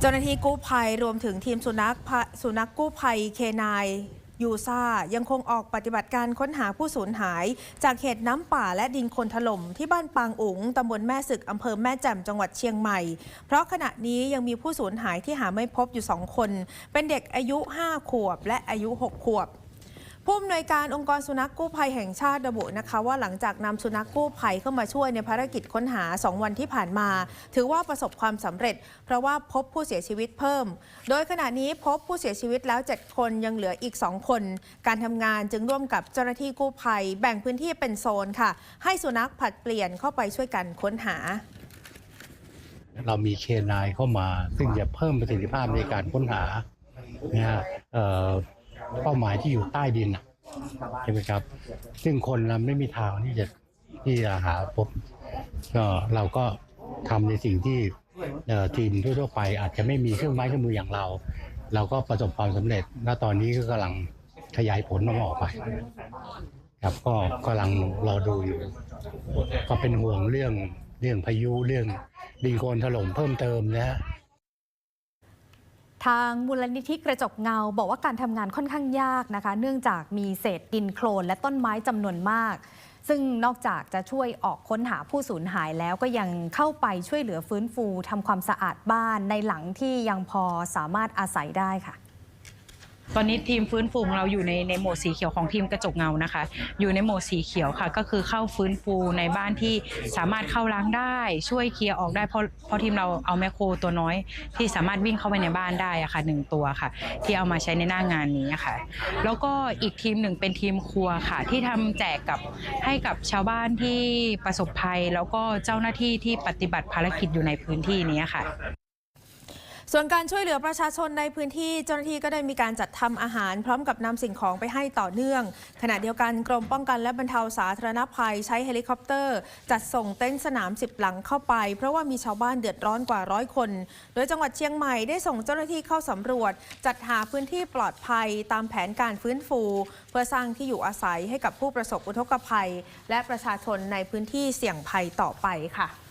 เจ้าหน้าที่กู้ภัยรวมถึงทีมสุนัขสุนัขกู้ภัยเคนายยูซายังคงออกปฏิบัติการค้นหาผู้สูญหาย จากเหตุน้ำป่าและดินคนถล่มที่บ้านปางอุ๋งตำบลแม่ศึกอำเภอแม่แจ่มจังหวัดเชียงใหม่ เพราะขณะนี้ยังมีผู้สูญหายที่หาไม่พบอยู่สองคน เป็นเด็กอายุ 5 ขวบและอายุ 6 ขวบ ผู้อำนวยการองค์กรสุนัขกู้ภัยแห่งชาติระบุนะคะว่าหลังจากนำสุนัขกู้ภัยเข้ามาช่วยในภารกิจค้นหา 2 วันที่ผ่านมา ถือว่าประสบความสำเร็จ เพราะว่าพบผู้เสียชีวิตเพิ่ม โดยขณะนี้พบผู้เสียชีวิตแล้ว 7 คนยังเหลืออีก 2 คน การทำงานจึงร่วมกับเจ้าหน้าที่กู้ภัย แบ่งพื้นที่เป็นโซนค่ะ ให้สุนัขผลัดเปลี่ยนเข้าไปช่วยกันค้นหาเรามีเคนายเข้ามา ซึ่งจะเพิ่มประสิทธิภาพในการค้นหานะฮะ เป้าหมายที่อยู่ใต้ดินใช่ไหมครับ ซึ่งคนเราไม่มีทางที่จะที่จะหาพบก็เราก็ทำในสิ่งที่ทีมทั่วไป อาจจะไม่มีเครื่องไม้เครื่องมืออย่างเรา เราก็ประสบความสำเร็จณตอนนี้ก็กำลังขยายผลมันออกไป ครับก็กำลังรอดูอยู่ ก็เป็นห่วงเรื่องเรื่องพายุเรื่องดินโคลนถล่มเพิ่มเติมนะฮะ ทางมูลนิธิกระจกเงา บอกว่าการทำงานค่อนข้างยากนะคะ เนื่องจากมีเศษดินโคลนและต้นไม้จำนวนมาก ซึ่งนอกจากจะช่วยออกค้นหาผู้สูญหายแล้วก็ยังเข้าไปช่วยเหลือฟื้นฟูทำความสะอาดบ้านในหลังที่ยังพอสามารถอาศัยได้ค่ะ ตอนนี้ทีมฟื้นฟูของเราอยู่ในในโหมดสีเขียวของทีมกระจกเงานะคะ อยู่ในโหมดสีเขียวค่ะ ก็คือเข้าฟื้นฟูในบ้านที่สามารถเข้าล้างได้ ช่วยเคลียร์ออกได้เพราะเพราะทีมเราเอาแมคโครตัวน้อย ที่สามารถวิ่งเข้าไปในบ้านได้อะค่ะหนึ่งตัวค่ะ ที่เอามาใช้ในหน้างานนี้ค่ะ แล้วก็อีกทีมหนึ่งเป็นทีมครัวค่ะ ที่ทำแจกกับให้กับชาวบ้านที่ประสบภัย แล้วก็เจ้าหน้าที่ที่ปฏิบัติภารกิจอยู่ในพื้นที่นี้ค่ะ ส่วนการช่วยเหลือประชาชนในพื้นที่เจ้าหน้าที่ก็ได้มีการจัดทำอาหาร พร้อมกับนำสิ่งของไปให้ต่อเนื่อง ขณะเดียวกันกรมป้องกันและบรรเทาสาธารณภัยใช้เฮลิคอปเตอร์ จัดส่งเต็นท์สนาม10หลังเข้าไป เพราะว่ามีชาวบ้านเดือดร้อนกว่าร้อยคน โดยจังหวัดเชียงใหม่ได้ส่งเจ้าหน้าที่เข้าสำรวจ จัดหาพื้นที่ปลอดภัยตามแผนการฟื้นฟู เพื่อสร้างที่อยู่อาศัยให้กับผู้ประสบอุทกภัย และประชาชนในพื้นที่เสี่ยงภัยต่อไปค่ะ